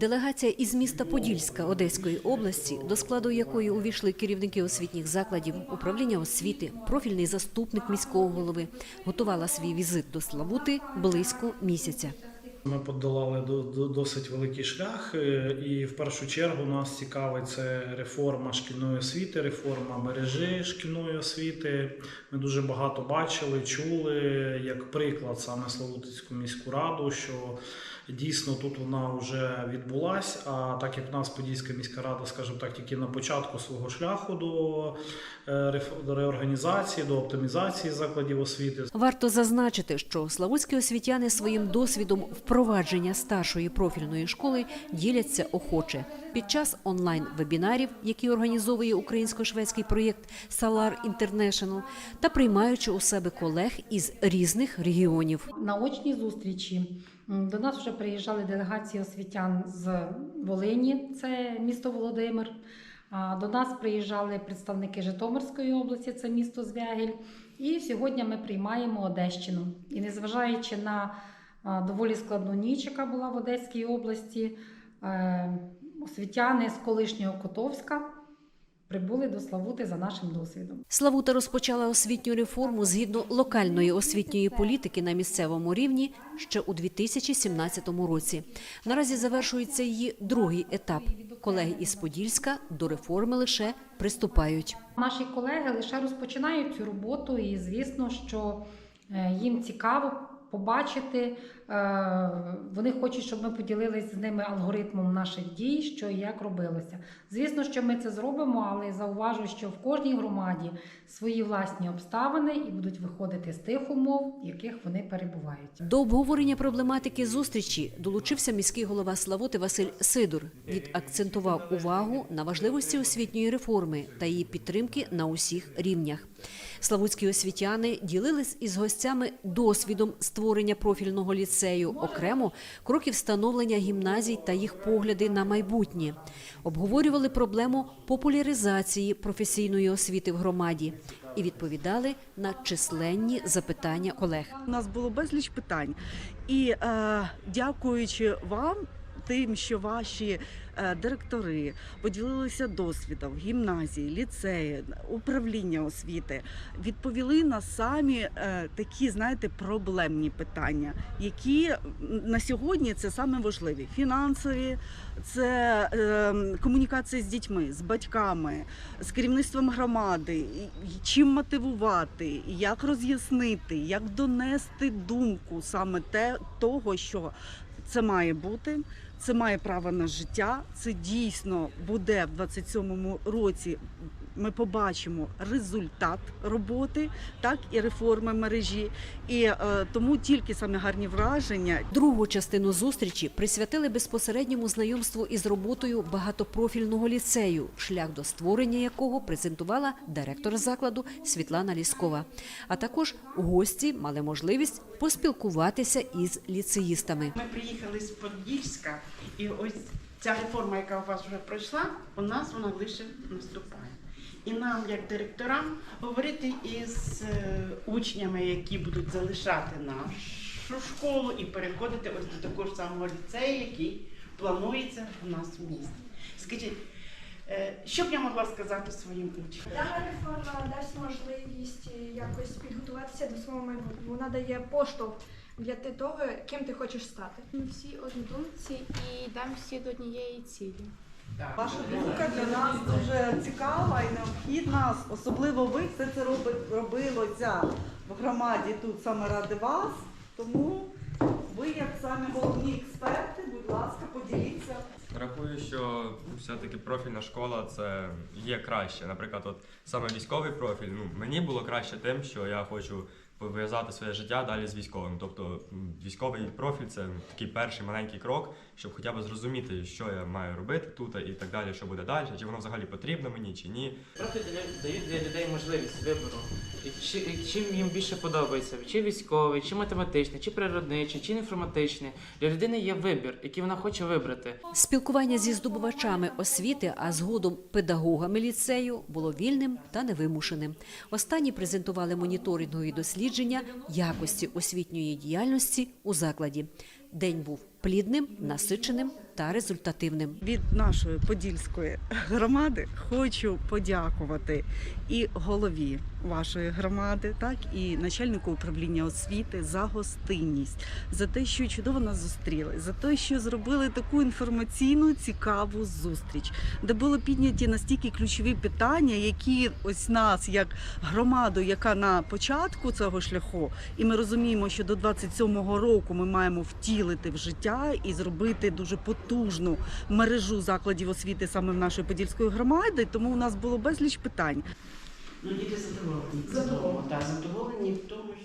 Делегація із міста Подільська Одеської області, до складу якої увійшли керівники освітніх закладів, управління освіти, профільний заступник міського голови, готувала свій візит до Славути близько місяця. Ми подолали до- до- досить великий шлях, е, і в першу чергу нас цікавить це реформа шкільної освіти, реформа мережі шкільної освіти. Ми дуже багато бачили, чули як приклад саме Славутицьку міську раду, що дійсно тут вона вже відбулась. А так як в нас Подільська міська рада, скажімо так, тільки на початку свого шляху до е, до реорганізації, до оптимізації закладів освіти. Варто зазначити, що славутські освітяни своїм досвідом впровадження старшої профільної школи діляться охоче під час онлайн-вебінарів, які організовує українсько-шведський проєкт Salar International, та приймаючи у себе колег із різних регіонів. На очній зустрічі до нас вже приїжджали делегації освітян з Волині, це місто Володимир. До нас приїжджали представники Житомирської області, це місто Звягіль. І сьогодні ми приймаємо Одещину. І незважаючи на доволі складну ніч, яка була в Одеській області, е, освітяни з колишнього Котовська прибули до Славути за нашим досвідом. Славута розпочала освітню реформу згідно локальної освітньої політики на місцевому рівні ще у 2017 році. Наразі завершується її другий етап. Колеги із Подільська до реформи лише приступають. Наші колеги лише розпочинають цю роботу, і звісно, що е, їм цікаво побачити. е, Вони хочуть, щоб ми поділилися з ними алгоритмом наших дій, що і як робилося. Звісно, що ми це зробимо, але зауважу, що в кожній громаді свої власні обставини і будуть виходити з тих умов, в яких вони перебувають. До обговорення проблематики зустрічі долучився міський голова Славути Василь Сидор. Він акцентував увагу на важливості освітньої реформи та її підтримки на усіх рівнях. Славутські освітяни ділились із гостями досвідом створення профільного ліцею, окремо кроків встановлення гімназій та їх погляди на майбутнє. Обговорювали проблему популяризації професійної освіти в громаді і відповідали на численні запитання колег. У нас було безліч питань, і е, дякуючи вам. Тим, що ваші е, директори поділилися досвідом гімназії, ліцеї, управління освіти, відповіли на самі е, такі, знаєте, проблемні питання, які на сьогодні це саме важливі: фінансові, це е, комунікація з дітьми, з батьками, з керівництвом громади, чим мотивувати, як роз'яснити, як донести думку саме те, того, що це має бути, це має право на життя. Це дійсно буде в 27-му році. Ми побачимо результат роботи, так і реформи мережі. І е, тому тільки саме гарні враження, Другу частину зустрічі присвятили безпосередньому знайомству із роботою багатопрофільного ліцею, шлях до створення якого презентувала директор закладу Світлана Ліскова. А також гості мали можливість поспілкуватися із ліцеїстами. Ми приїхали з Подільська, і ось ця реформа, яка у вас вже пройшла, у нас вона лише наступає. І нам, як директорам, говорити із е, учнями, які будуть залишати нашу школу і переходити ось до такого ж самого ліцею, який планується у нас в місті. Скажіть, е, що б я могла сказати своїм учням? Дана реформа дасть можливість якось підготуватися до свого майбутнього. Вона дає поштовх для ти- того, ким ти хочеш стати. Ми всі однодумці і йдемо всі до однієї цілі. Ваша думка для нас дуже цікава і необхідна. Особливо ви все це роби- робилося в громаді тут саме ради вас. Тому ви, як самі головні експерти, будь ласка, поділіться. Рахую, що все-таки профільна школа це є краще. Наприклад, от саме військовий профіль, ну мені було краще тим, що я хочу пов'язати своє життя далі з військовим. Тобто військовий профіль це такий перший маленький крок, щоб хоча б зрозуміти, що я маю робити тут і так далі, що буде далі, чи воно взагалі потрібно мені, чи ні. Для- дають для людей можливість вибору. І чи, і чим їм більше подобається, чи військовий, чи математичний, чи природничий, чи інформатичний. Для людини є вибір, який вона хоче вибрати. Спілкування зі здобувачами освіти, а згодом педагогами ліцею, було вільним та невимушеним. Останні презентували моніторингові дослідження якості освітньої діяльності у закладі. День був плідним, насиченим та результативним. Від нашої подільської громади хочу подякувати і голові вашої громади, так і начальнику управління освіти за гостинність, за те, що чудово нас зустріли, за те, що зробили таку інформаційну цікаву зустріч, де були підняті настільки ключові питання, які ось нас, як громаду, яка на початку цього шляху, і ми розуміємо, що до 27-го року ми маємо втілити в життя і зробити дуже потужну мережу закладів освіти саме в нашої подільської громади. Тому у нас було безліч питань. Ну, діти задоволені. Задоволені. Так, задоволені в тому.